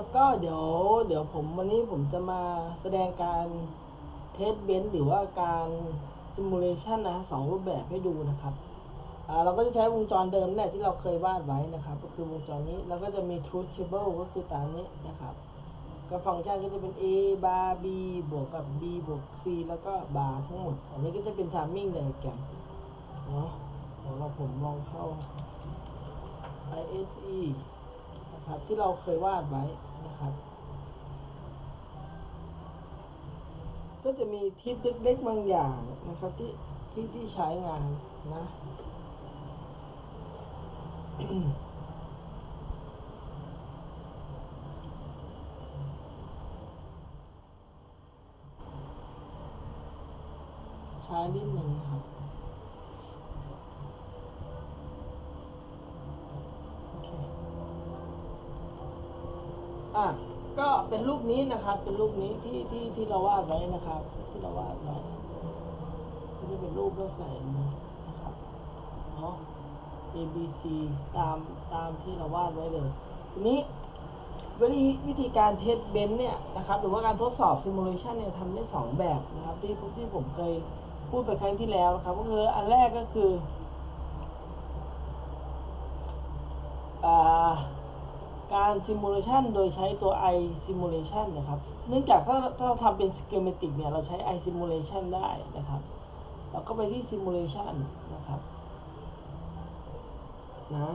ครับก็เดี๋ยวเดี๋ยวผมวันนี้ผมจะมาแสดงการเทสเบนหรือว่าการซิมูเลชันนะสองรูปแบบให้ดูนะครับอ่าเราก็จะใช้วงจรเดิมเนี่ยที่เราเคยวาดไว้นะครับ ก็คือวงจรนี้แล้วก็จะมี truth table ก็คือตามนี้นะครับ ก็ฟังก์ชันก็จะเป็น a bar b บวกกับ b บวก c แล้วก็ bar ทั้งหมด อันนี้ก็จะเป็น timing diagram เนาะเดี๋ยวเราผมลองเข้า ISE นะครับที่เราเคยวาดไว้ ก็จะมีทิปเล็กๆบางอย่างนะครับที่ที่ที่ใช้งานนะใช้นิดหนึ่งครับ โอเค อะก็เป็นรูปนี้นะครับ เป็นรูปนี้ที่ที่ที่เราวาดไว้นะครับ ที่เราวาดไว้ก็จะเป็นรูปลักษณะอย่างนี้นะครับเนาะ A B C ตามตามที่เราวาดไว้เลยทีนี้วิธีวิธีการเทสเบนเนี่ยนะครับหรือว่าการทดสอบซิมูเลชันเนี่ยทำได้สองแบบนะครับที่ที่ผมเคยพูดไปครั้งที่แล้วนะครับก็คืออันแรกก็คือา การซิมูเลชันโดยใช้ตัว i simulation นะครับ เนื่องจากถ้าถ้าเราทำเป็น schematic เนี่ย เราใช้ i simulation ได้นะครับ เราก็ไปที่ simulation นะครับนะ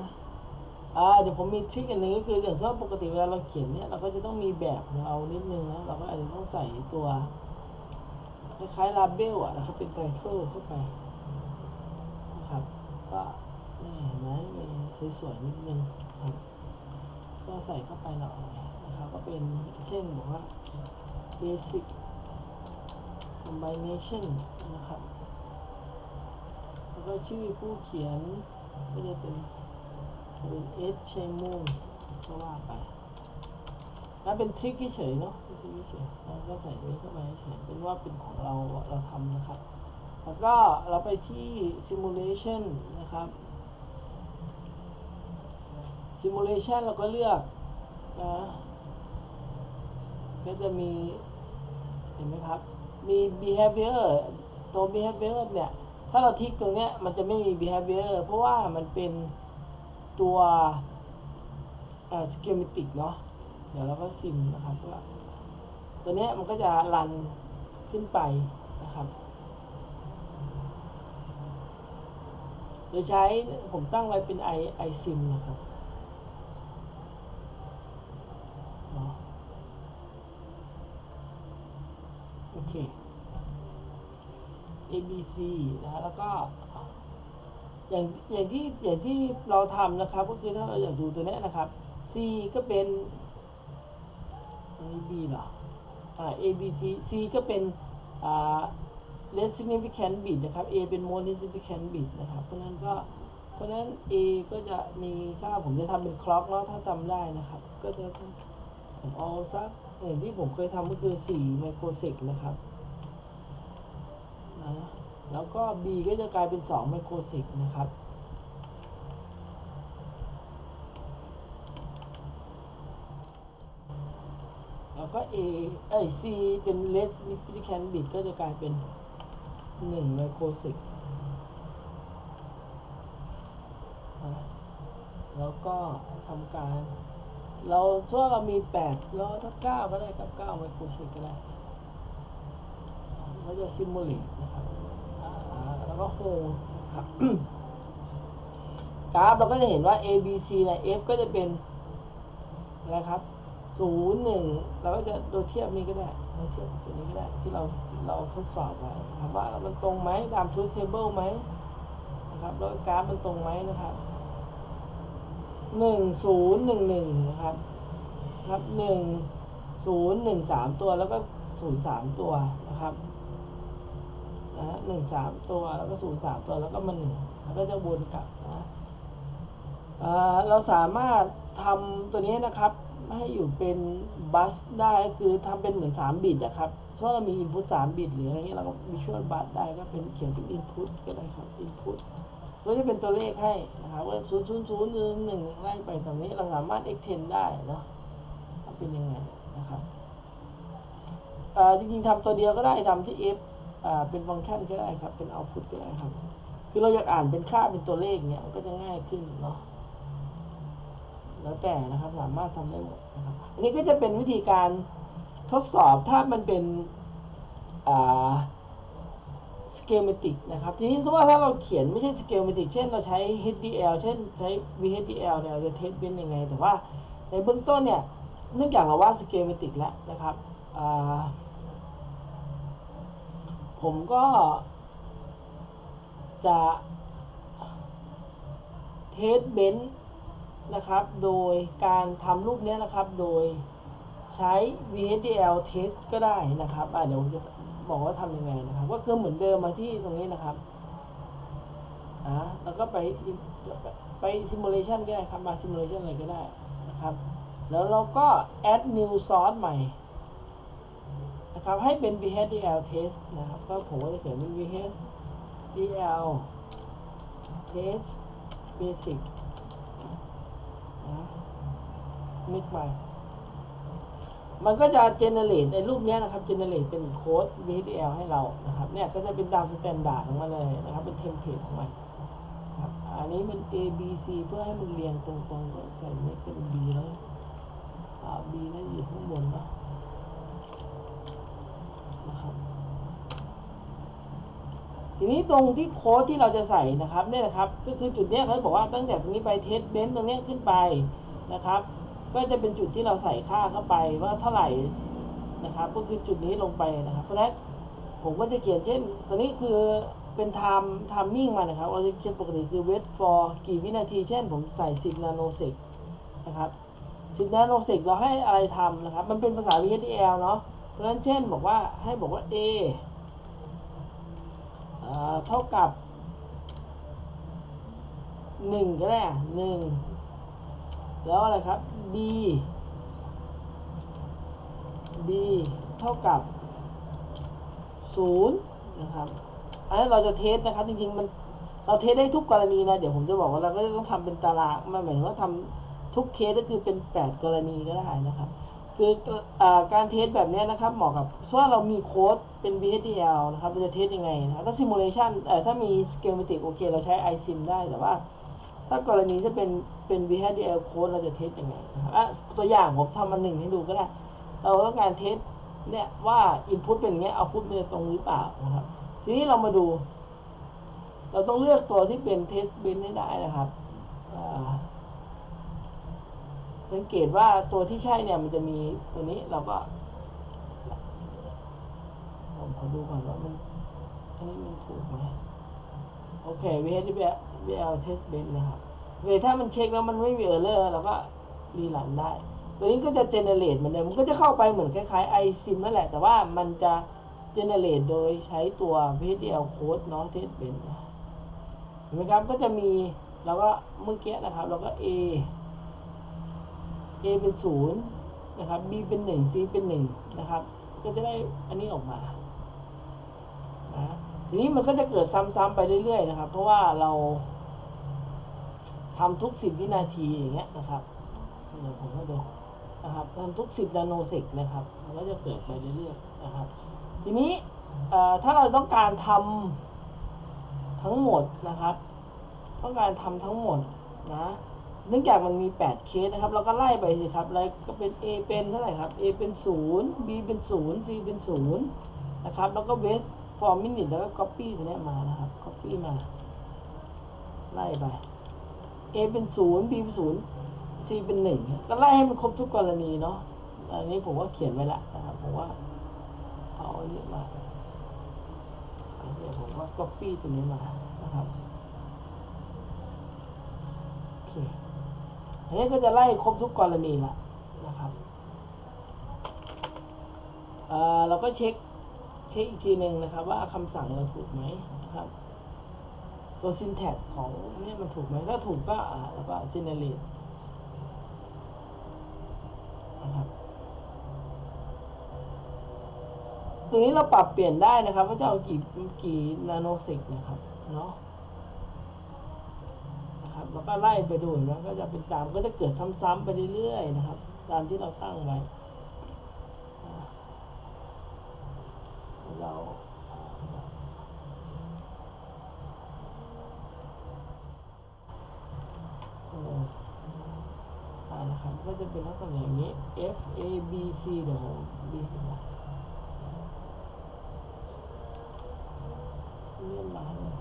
อ่าเดี๋ยวผมมีทริคอันนึงก็คืออย่างที่ว่าปกติเวลาเราเขียนเนี่ย เราก็จะต้องมีแบบของเรานิดนึงนะ เราก็อาจจะต้องใส่ตัวคล้ายๆ label อะนะครับ เป็น title เข้าไปนะครับ ก็นี่เห็นไหมสวยๆนิดนึงครับ ก็ใส่เข้าไปหน่อยนะครับก็เป็นเช่นบอกว่า basic combination นะครับ แล้วก็ชื่อผู้เขียนก็จะเป็นเป็นเอสเชมูนก็ว่าไปแล้วเป็นทริคเฉยเนาะทริคเฉยเราก็ใส่นี้เข้าไปเฉยเป็นว่าเป็นของเราเราทำนะครับ แล้วก็เราไปที่ simulation นะครับ simulation เราก็เลือกนะก็จะมีเห็นไหมครับ มี behavior ตัว behavior เนี่ย ถ้าเราทิกตรงเนี้ยมันจะไม่มี behavior เพราะว่ามันเป็นตัวเอ่อ schematic เนาะ เดี๋ยวเราก็ซิมนะครับว่าตัวเนี้ยมันก็จะรันขึ้นไปนะครับ โดยใช้ผมตั้งไว้เป็น i i sim นะครับ เนาะโอ เค A B C นะฮะแล้วก็อย่างอย่างที่อย่างที่เราทำนะครับก็คือถ้าเราอยากดูตัวนี้นะครับ C ก็เป็นอันนี้ B เหรออ่า A B C C ก็เป็นอ่า less significant bit นะครับ A เป็น more significant bit นะครับเพราะนั้นก็เพราะนั้น A ก็จะมีค่าผมจะทำเป็น clock เนาะถ้าจำได้นะครับ ก็จะผมเอาสัก อย่างที่ผมเคยทำก็คือ 4 ไมโครเซกนะครับนะแล้วก็ B ก็จะกลายเป็น 2 ไมโครเซกนะครับ แล้วก็ A เอ้ย C เป็น less significant bit ก็จะกลายเป็น 1 ไมโครเซกนะแล้วก็ทำการ เราส่วนเรามี8แล้วถ้า9ก็ได้กับ9ไมโครเซกก็ได้เราจะซิมูเลตนะครับแล้วก็โฮครับกราฟเราก็จะเห็นว่า A B C นี่ย F ก็จะเป็นนะครับศูนย์หนึ่งเราก็จะโดยเทียบนี้ก็ได้โดยเทียบตัวนี้ก็ได้ที่เราเราทดสอบไว้นะครับว่ามันตรงไหมตาม truth table ไหมนะครับแล้วกราฟมันตรงไหมนะครับ หนึ่งศูนย์หนึ่งหนึ่งนะครับครับหนึ่งศูนย์หนึ่งสามตัวแล้วก็ศูนย์สามตัวนะครับนะฮะหนึ่งสามตัวแล้วก็ศูนย์สามตัวแล้วก็มันหนึ่งแล้วก็จะวนกลับนะอ่าเราสามารถทำตัวนี้นะครับ ให้อยู่เป็นบัสได้คือทำเป็นเหมือน 3 บิตอะครับถ้าเรามี input 3 บิตหรืออะไรเงี้ยเราก็ visual bus ได้ก็เป็นเขียนเป็น input ก็ได้ครับ input ก็จะเป็นตัวเลขให้นะครับว่า0 0 0 1 1ไล่ไปตรงนี้เราสามารถ extend ได้เนาะเป็นยังไงนะครับจริงๆทำตัวเดียวก็ได้ทำที่ f เป็นฟังก์ชันก็ได้ครับ เป็น output ก็ได้ครับ คือเราอยากอ่านเป็นค่าเป็นตัวเลขเนี่ยก็จะง่ายขึ้นเนาะ แล้วแต่นะครับ สามารถทำได้หมดนะครับ อันนี้ก็จะเป็นวิธีการทดสอบถ้ามันเป็นอ่า schematic นะครับ ทีนี้สมมติว่าถ้าเราเขียนไม่ใช่ schematic เช่นเราใช้ HDL เช่นใช้ VHDL เนี่ยเราจะเทสเป็นยังไง แต่ว่าในเบื้องต้นเนี่ยเนื่องจากเราว่า schematic แล้วนะครับผมก็จะเทสเบน นะครับ โดยการทำรูปนี้นะครับ โดยใช้ VHDL test ก็ได้นะครับอะเดี๋ยวจะบอกว่าทำยังไงนะครับ ก็คือเหมือนเดิมมาที่ตรงนี้นะครับอะแล้วก็ไปไป simulation ก็ได้ครับ มา simulation อะไรก็ได้นะครับ แล้วเราก็ add new source ใหม่นะครับ ให้เป็น VHDL test นะครับ ก็ผมก็จะเขียนเป็น VHDL test basic นะ mix ใหม่มันก็จะ generate ในรูปนี้นะครับ generate เป็นโค้ด VHDL ให้เรานะครับเนี่ยก็จะเป็นตาม standard ของมันเลยนะครับเป็น template ของมันอันนี้เป็น A B C เพื่อให้มันเรียงตรงๆก็ใส่ไม่เป็น B แล้วอ่า B น่าจะอยู่ข้างบนนะนะครับทีนี้ตรงที่โค้ดที่เราจะใส่นะครับเนี่ยนะครับก็คือจุดเนี้ยเขาบอกว่าตั้งแต่ตรงนี้ไปเทสเบนตรงเนี้ยขึ้นไปนะครับ ก็จะเป็นจุดที่เราใส่ค่าเข้าไปว่าเท่าไหร่นะครับ ก็คือจุดนี้ลงไปนะครับ เพราะฉะนั้นผมก็จะเขียนเช่นตัวนี้คือเป็น time timing มานะครับเราจะเขียนปกติคือ wait for กี่วินาที เช่น ผมใส่ 10 nanosec นะครับ 10 nanosec เราให้อะไรทำนะครับ มันเป็นภาษา VHDL เนาะเพราะฉะนั้นเช่นบอกว่าให้บอกว่า A อ่าเท่ากับ 1 ก็ได้อะ1 แล้วอะไรครับ b b เท่ากับ0นะครับอันนี้เราจะเทสนะครับจริงๆมันเราเทสได้ทุกกรณีนะ เดี๋ยวผมจะบอกว่าเราก็จะต้องทำเป็นตารางมันหมายถึงว่าทำทุกเคสก็คือเป็น 8 กรณีก็ได้นะครับ คืออการเทสแบบนี้นะครับเหมาะกับว่าเรามีโค้ดเป็น VHDL นะครับเราจะเทสยังไงนะครับถ้า simulation ถ้ามี schematic โอเค เราใช้ iSim ได้แต่ว่า ถ้ากรณีที่เป็นเป็น VHDL code เราจะเทสยังไงนะครับอะตัวอย่างผมทำมาหนึ่งให้ดูก็ได้ เราต้องการเทสเนี่ยว่า input เป็นอย่างเงี้ย output เป็นตรงหรือเปล่านะครับ ทีนี้เรามาดู เราต้องเลือกตัวที่เป็น test bin ให้ได้นะครับสังเกตว่าตัวที่ใช่เนี่ยมันจะมีตัวนี้เราก็ผมขอดูก่อนว่ามันอันนี้มันถูกไหมโอเค VHDL VL test bench นะครับเคถ้ามันเช็คแล้วมันไม่มีเออร์เลอร์เราก็รีลันได้ ตัวนี้ก็จะ generate เหมือนเดิมมันก็จะเข้าไปเหมือนคล้ายๆ iSIM นั่นแหละ แต่ว่ามันจะ generate โดยใช้ตัว VDL code เนาะ test bench นเห็นไหมครับก็จะมีเราก็เมื่อกี้นะครับเราก็ A A เป็นศูนย์นะครับ B เป็นหนึ่ง C เป็นหนึ่งนะครับ ก็จะได้อันนี้ออกมานะ ทีนี้มันก็จะเกิดซ้ำๆไปเรื่อยๆนะครับ เพราะว่าเราทำทุกสิบวินาทีอย่างเงี้ยนะครับเดี๋ยวผมก็ดูนะครับทำทุกสิบนาโนเซกนะครับ มันก็จะเกิดไปเรื่อยๆนะครับ ทีนี้ถ้าเราต้องการทำทั้งหมดนะครับ ต้องการทำทั้งหมดนะเนื่องจากมันมี 8 เคสนะครับ เราก็ไล่ไปสิครับ แล้วก็เป็น A เป็นเท่าไหร่ครับ A เป็น 0 B เป็น 0 C เป็น 0 นะครับ แล้วก็เวส for minute แล้วก็ copy ตัวนี้มานะครับ copy มา ไล่ไป A เป็น 0 B เป็น 0 C เป็น 1 ก็ไล่ให้มันครบทุกกรณีเนาะอันนี้ผมก็เขียนไว้ละนะครับผมว่า เอาอันนี้มาเดี๋ยวผมว่า copy ตัวนี้มานะครับโอเคอันนี้ก็จะไล่ครบทุกกรณีละนะครับเออเราก็เช็ค เช็คอีกทีหนึ่งนะครับว่าคำสั่งเราถูกไหมนะครับ ตัว syntax ของเนี่ยมันถูกไหมถ้าถูกก็อ่าแล้วก็ generate นะครับตรงนี้เราปรับเปลี่ยนได้นะครับว่าจะเอากี่กี่นาโนเซกนะครับเนาะนะครับแล้วก็ไล่ไปดูนะก็จะเป็นตามก็จะเกิดซ้ำๆไปเรื่อยๆนะครับ ตามที่เราตั้งไว้อ่า เรา อ่านะครับก็จะเป็นลักษณะอย่างนี้ F A B C เดี๋ยวผม B ให้นะเลื่อนมาให้หน่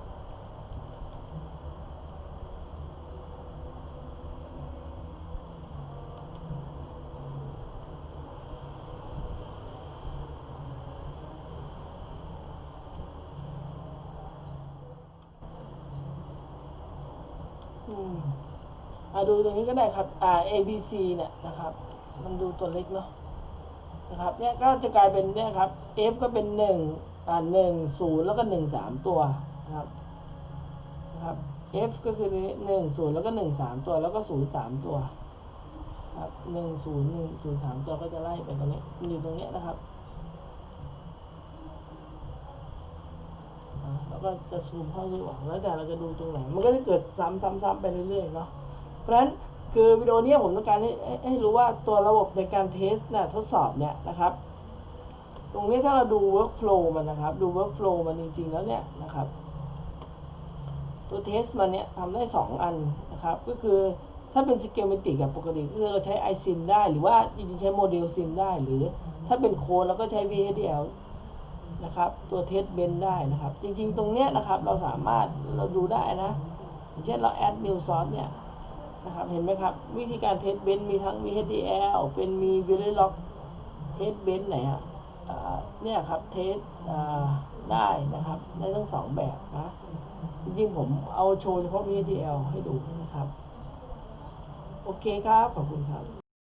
อ่าดูตรงนี้ก็ได้ครับ อ่า A B C เนี่ยนะครับ มันดูตัวเล็กเนาะนะครับเนี่ยก็จะกลายเป็นเนี่ยครับ F ก็เป็นหนึ่งอ่าหนึ่งศูนย์แล้วก็หนึ่งสามตัวนะครับนะครับ F ก็คือหนึ่งศูนย์แล้วก็หนึ่งสามตัวแล้วก็ศูนย์สามตัวครับหนึ่งศูนย์หนึ่งศูนย์สามตัวก็จะไล่ไปตรงนี้อยู่ตรงเนี้ยนะครับอ่าแล้ว ก็จะซูมเข้าที่หวังแล้วแต่เราจะดูตรงไหน มันก็จะเกิดซ้ำๆๆไปเรื่อยๆเนาะเพราะฉะนั้นคือวิดีโอนี้ผมต้องการให้ให้รู้ว่าตัวระบบในการเทสเนี่ยทดสอบเนี่ยนะครับ ตรงนี้ถ้าเราดู workflow มันนะครับ ดู workflow มันจริง ๆ แล้วเนี่ยนะครับ ตัวเทสมันเนี่ยทำได้ 2 อันนะครับ ก็คือถ้าเป็น schematic กับปกติคือเราใช้ iSIM ได้ หรือว่าจริงๆใช้โมเดล SIM ได้ หรือถ้าเป็นโค้ดเราก็ใช้ VHDL นะครับ ตัวเทสเบนได้นะครับ จริงๆ ตรงเนี้ยนะครับ เราสามารถเราดูได้นะเช่นเรา add new source เนี่ยนะครับ เห็นไหมครับ วิธีการเทสเบนมีทั้ง VHDL เป็นมี Verilog เทสเบนไหนฮะเนี่ยครับเทสได้นะครับได้ทั้งสองแบบนะจริงๆผมเอาโชว์เฉพาะ HDL ให้ดูนะครับ โอเคครับ ขอบคุณครับ